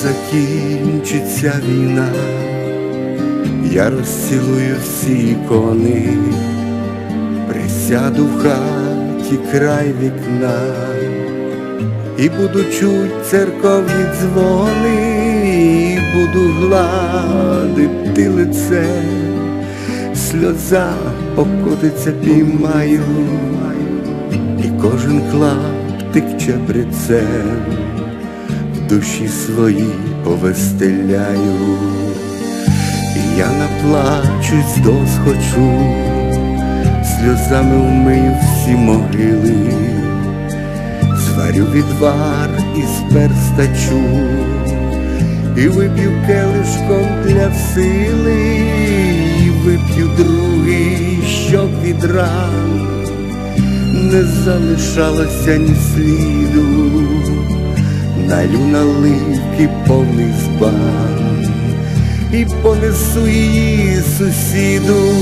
Закінчиться війна, я розцілую всі ікони, присяду в хаті край вікна. І буду чуть церковні дзвони, і буду гладити лице, сльоза покотиться піймаю, і кожен клаптик чебрецем душі своїй повестеляю, і я наплачусь досхочу, сльозами вмию всі могили. Зварю відвар із перстачу і вип'ю келишком для сили, і вип'ю другий, щоб від ран не залишалося ні сліду, налю наливки повний збан і понесу її сусіду,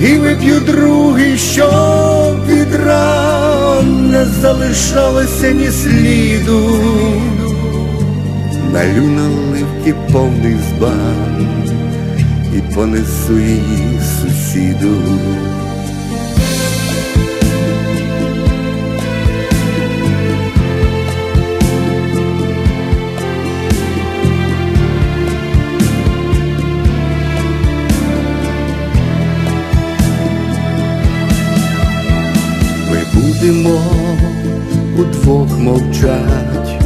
і вип'ю другий, щоб від ран не залишалося ні сліду, налю наливки повний збан і понесу її сусіду. Будемо удвох мовчать,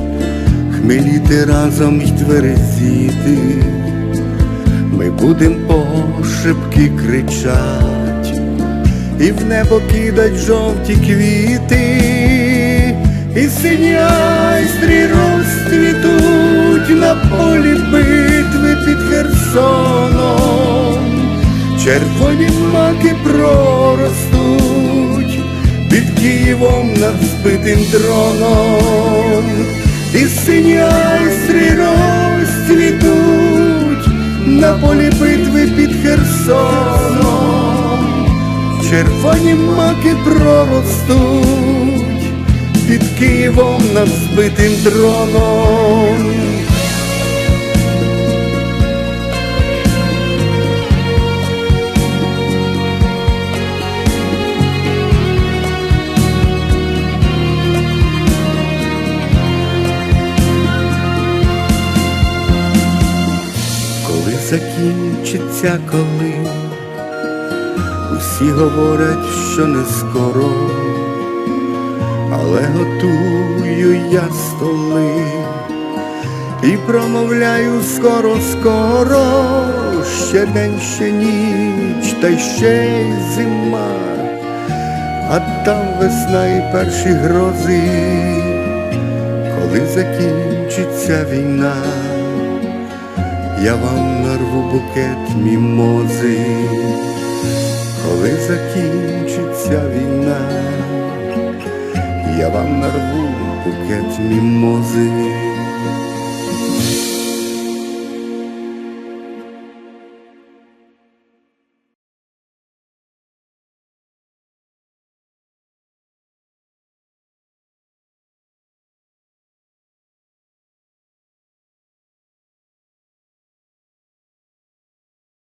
хмеліти разом й тверезіти, ми будем пошепки кричать, і в небо кидать жовті квіти, і сині айстрі розцвітуть на полі битви під Херсоном, червоні маки проростуть під Києвом над збитим дроном, і сині айстри розцвітуть на полі битви під Херсоном, червоні маки проростуть під Києвом над збитим дроном. Закінчиться коли, усі говорять, що не скоро, але готую я столи і промовляю скоро, скоро, ще день, ще ніч, та ще й зима, а там весна і перші грози, коли закінчиться війна я вам нарву букет мімози, коли закінчиться війна, я вам нарву букет мімози.